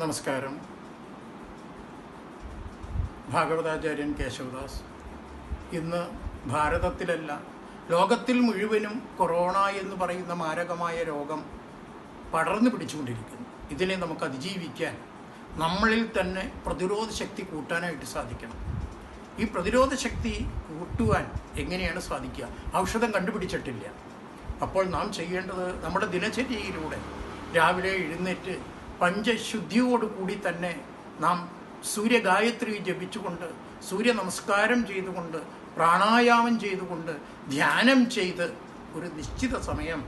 നമസ്കാരം. ഭാഗവതാചാര്യൻ കേശവദാസ് ഇന്ന് ഭാരതത്തിലല്ല ലോകത്തിൽ മുഴുവനും കൊറോണ എന്ന് പറയുന്ന മാരകമായ രോഗം പടർന്നു പിടിച്ചുകൊണ്ടിരിക്കുന്നു. ഇതിനെ നമുക്ക് അതിജീവിക്കാൻ നമ്മളിൽ തന്നെ പ്രതിരോധ ശക്തി കൂട്ടാനായിട്ട് സാധിക്കണം. ഈ പ്രതിരോധ ശക്തി കൂട്ടുവാൻ എങ്ങനെയാണ് സാധിക്കുക? ഔഷധം കണ്ടുപിടിച്ചിട്ടില്ല. അപ്പോൾ നാം ചെയ്യേണ്ടത് നമ്മുടെ ദിനചര്യയിലൂടെ രാവിലെ എഴുന്നേറ്റ് പഞ്ചശുദ്ധിയോടുകൂടി തന്നെ നാം സൂര്യഗായത്രി ജപിച്ചുകൊണ്ട് സൂര്യ നമസ്കാരം ചെയ്തുകൊണ്ട് പ്രാണായാമം ചെയ്തുകൊണ്ട് ധ്യാനം ചെയ്ത് ഒരു നിശ്ചിത സമയം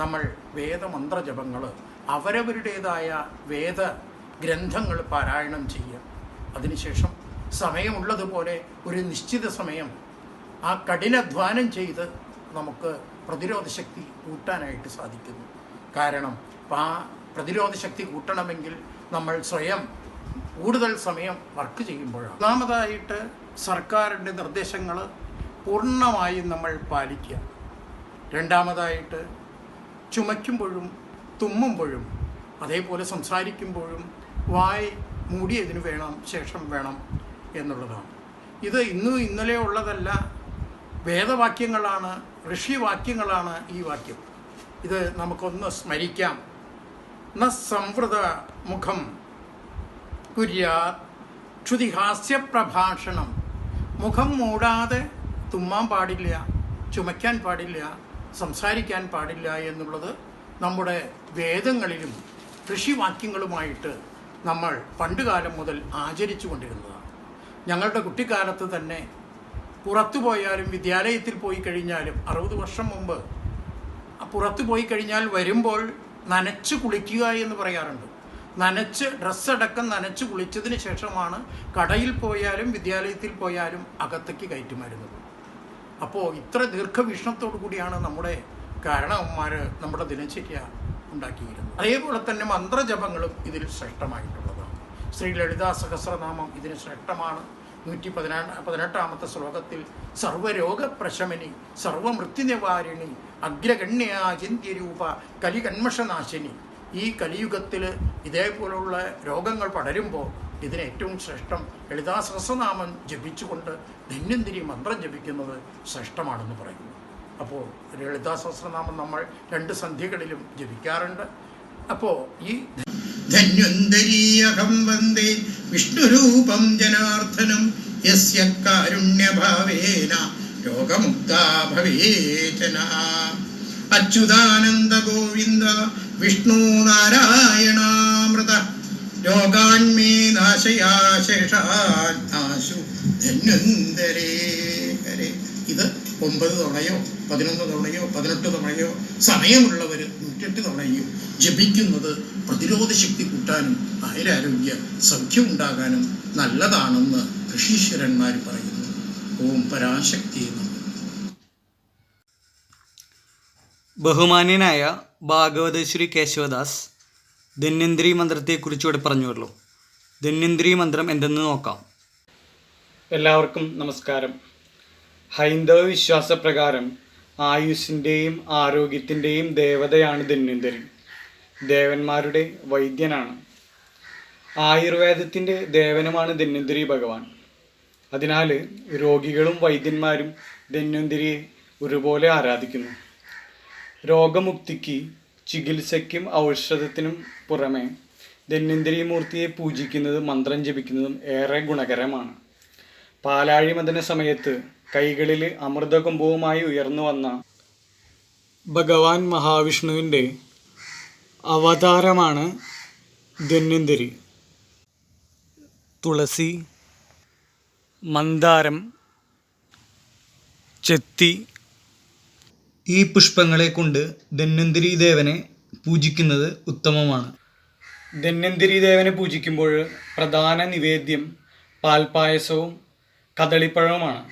നമ്മൾ വേദമന്ത്രജപങ്ങൾ അവരവരുടേതായ വേദ ഗ്രന്ഥങ്ങൾ പാരായണം ചെയ്യുക. അതിനുശേഷം സമയമുള്ളതുപോലെ ഒരു നിശ്ചിത സമയം ആ കഠിനാധ്വാനം ചെയ്ത് നമുക്ക് പ്രതിരോധ ശക്തി കൂട്ടാനായിട്ട് സാധിക്കുന്നു. കാരണം ആ പ്രതിരോധ ശക്തി കൂട്ടണമെങ്കിൽ നമ്മൾ സ്വയം കൂടുതൽ സമയം വർക്ക് ചെയ്യുമ്പോഴാണ്. ഒന്നാമതായിട്ട് സർക്കാരിന്റെ നിർദ്ദേശങ്ങൾ പൂർണമായും നമ്മൾ പാലിക്കുക. രണ്ടാമതായിട്ട് ചുമയ്ക്കുമ്പോഴും തുമ്മുമ്പോഴും അതേപോലെ സംസാരിക്കുമ്പോഴും വായ് മൂടിയതിന് വേണം ശേഷം വേണം എന്നുള്ളതാണ്. ഇത് ഇന്നും ഇന്നലെ ഉള്ളതല്ല വേദവാക്യങ്ങളാണ് ഋഷിവാക്യങ്ങളാണ് ഈ വാക്യം. ഇത് നമുക്കൊന്ന് സ്മരിക്കാം. ന സംവൃത മുഖം കുര്യാ ക്ഷുതിഹാസ്യ പ്രഭാഷണം. മുഖം മൂടാതെ തുമ്മാൻ പാടില്ല ചുമയ്ക്കാൻ പാടില്ല സംസാരിക്കാൻ പാടില്ല എന്നുള്ളത് നമ്മുടെ വേദങ്ങളിലും ഋഷിവാക്യങ്ങളുമായിട്ട് നമ്മൾ പണ്ടുകാലം മുതൽ ആചരിച്ചു കൊണ്ടിരുന്നതാണ്. ഞങ്ങളുടെ കുട്ടിക്കാലത്ത് തന്നെ പുറത്തു പോയാലും വിദ്യാലയത്തിൽ പോയി കഴിഞ്ഞാലും അറുപത് വർഷം മുമ്പ് പുറത്തു പോയി കഴിഞ്ഞാൽ വരുമ്പോൾ നനച്ച് കുളിക്കുക എന്ന് പറയാറുണ്ട്. നനച്ച് ഡ്രസ്സടക്കം നനച്ച് കുളിച്ചതിന് ശേഷമാണ് കടയിൽ പോയാലും വിദ്യാലയത്തിൽ പോയാലും അകത്തേക്ക് കയറ്റുമായിരുന്നത് അപ്പോൾ ഇത്ര ദീർഘവീക്ഷണത്തോടു കൂടിയാണ് നമ്മുടെ കാരണവന്മാർ നമ്മുടെ ദിനചര്യ ഉണ്ടാക്കിയിരുന്നത്. അതേപോലെ തന്നെ മന്ത്രജപങ്ങളും ഇതിൽ ശ്രേഷ്ഠമായിട്ടുള്ളതാണ്. ശ്രീ ലളിതാ സഹസ്രനാമം ഇതിന് ശ്രേഷ്ഠമാണ്. നൂറ്റി പതിനാ പതിനെട്ടാമത്തെ ശ്ലോകത്തിൽ സർവരോഗപ്രശമനി സർവമൃത്യുനിവാരിണി അഗ്രഗണ്യ ചിന്ത്യരൂപ കലികന്മഷനാശിനി. ഈ കലിയുഗത്തിൽ ഇതേപോലുള്ള രോഗങ്ങൾ പടരുമ്പോൾ ഇതിന് ഏറ്റവും ശ്രേഷ്ഠം ലളിതാ സഹസ്രനാമം ജപിച്ചുകൊണ്ട് ധന്യന്തിരി മന്ത്രം ജപിക്കുന്നത് ശ്രേഷ്ഠമാണെന്ന് പറയുന്നു. അപ്പോൾ ലളിതാ സഹസ്രനാമം നമ്മൾ രണ്ട് സന്ധ്യകളിലും ജപിക്കാറുണ്ട്. അപ്പോൾ ഈ ധന്വന്തരീയഹം വന്ദേ വിഷ്ണുരൂപം ജനാർദ്ദനം യസ്യ കാരുണ്യഭാവേന രോഗമുക്താ ഭവേചന അച്യുതാനന്ദ ഗോവിന്ദ വിഷ്ണു നാരായണാമൃത രോഗാന്മേ നാശയാശേഷാശു ധന്വന്തരേ ഹരേ ഇത് ഒമ്പത് തവണയോ പതിനൊന്ന് തവണയോ പതിനെട്ട് തവണയോ സമയമുള്ളവർ നൂറ്റെട്ട് തവണയോ ജപിക്കുന്നത് പ്രതിരോധ ശക്തി കൂട്ടാനും ആയുരാരോഗ്യ സൗഖ്യം ഉണ്ടാകാനും നല്ലതാണെന്ന് ഋഷീശ്വരന്മാർ പറയുന്നു ഓം പരാശക്തി ബഹുമാന്യനായ ഭാഗവതശ്രീ കേശവദാസ് ധന്യന്ത്രി മന്ത്രത്തെക്കുറിച്ച് ഇവിടെ പറഞ്ഞുവല്ലോ. ധന്യന്ത്രി മന്ത്രം എന്തെന്ന് നോക്കാം. എല്ലാവർക്കും നമസ്കാരം. ഹൈന്ദവ വിശ്വാസപ്രകാരം ആയുസ്സിന്റെയും ആരോഗ്യത്തിന്റെയും ദേവതയാണ് ധന്വന്തരി ദേവന്മാരുടെ വൈദ്യനാണ്. ആയുർവേദത്തിന്റെ ദേവനുമാണ് ധന്വന്തരി ഭഗവാൻ. അതിനാൽ രോഗികളും വൈദ്യന്മാരും ധന്വന്തിരിയെ ഒരുപോലെ ആരാധിക്കുന്നു. രോഗമുക്തിക്ക് ചികിത്സയ്ക്കും ഔഷധത്തിനും പുറമെ ധന്വന്തിരി മൂർത്തിയെ പൂജിക്കുന്നതും മന്ത്രം ജപിക്കുന്നതും ഏറെ ഗുണകരമാണ്. പാലാഴി മദന സമയത്ത് കൈകളിൽ അമൃതകുംഭവുമായി ഉയർന്നു വന്ന ഭഗവാൻ മഹാവിഷ്ണുവിന്റെ അവതാരമാണ് ധന്വന്തിരി തുളസി മന്ദാരം ചെത്തി. ഈ പുഷ്പങ്ങളെ കൊണ്ട് ധന്വന്തിരി ദേവനെ പൂജിക്കുന്നത് ഉത്തമമാണ്. ധന്വന്തിരി ദേവനെ പൂജിക്കുമ്പോൾ പ്രധാന നിവേദ്യം പാൽപ്പായസവും കദളിപ്പഴവുമാണ്.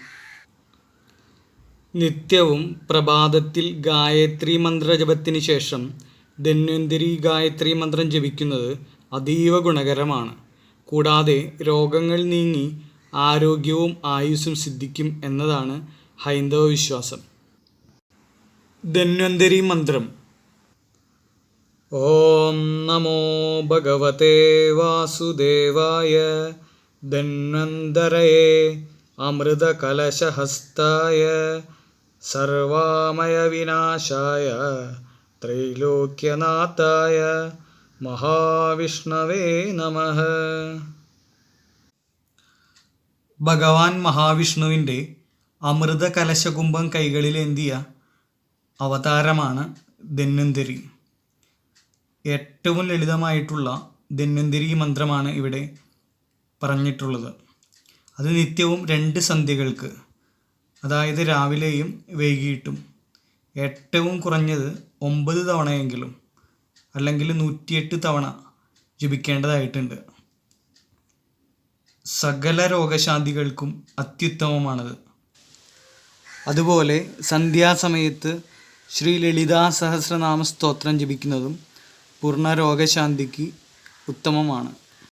നിത്യവും പ്രഭാതത്തിൽ ഗായത്രി മന്ത്രജപത്തിന് ശേഷം ധന്വന്തിരി ഗായത്രി മന്ത്രം ജപിക്കുന്നത് അതീവ ഗുണകരമാണ്. കൂടാതെ രോഗങ്ങൾ നീങ്ങി ആരോഗ്യവും ആയുസ്സും സിദ്ധിക്കും എന്നതാണ് ഹൈന്ദവ വിശ്വാസം. ധന്വന്തരി മന്ത്രം. ഓം നമോ ഭഗവതേ വാസുദേവായ ധന്വന്തരയേ അമൃതകലശഹസ്തായ സർവാമയവിനാശായ ത്രൈലോക്യനാഥായ മഹാവിഷ്ണവേ നമഃ. ഭഗവാൻ മഹാവിഷ്ണുവിന്റെ അമൃത കലശകുംഭം കൈകളിലേന്തിയ അവതാരമാണ് ധന്വന്തരി. ഏറ്റവും ലളിതമായിട്ടുള്ള ധന്വന്തരി മന്ത്രമാണ് ഇവിടെ പറഞ്ഞിട്ടുള്ളത്. അത് നിത്യവും രണ്ട് സന്ധ്യകൾക്ക് അതായത് രാവിലെയും വൈകിട്ടും. ഏറ്റവും കുറഞ്ഞത് ഒമ്പത് തവണയെങ്കിലും അല്ലെങ്കിൽ നൂറ്റിയെട്ട് തവണ ജപിക്കേണ്ടതായിട്ടുണ്ട്. സകല രോഗശാന്തികൾക്കും അത്യുത്തമമാണത്. അതുപോലെ സന്ധ്യാസമയത്ത് ശ്രീ ലളിതാ സഹസ്രനാമ സ്തോത്രം ജപിക്കുന്നതും പൂർണ രോഗശാന്തിക്ക് ഉത്തമമാണ്.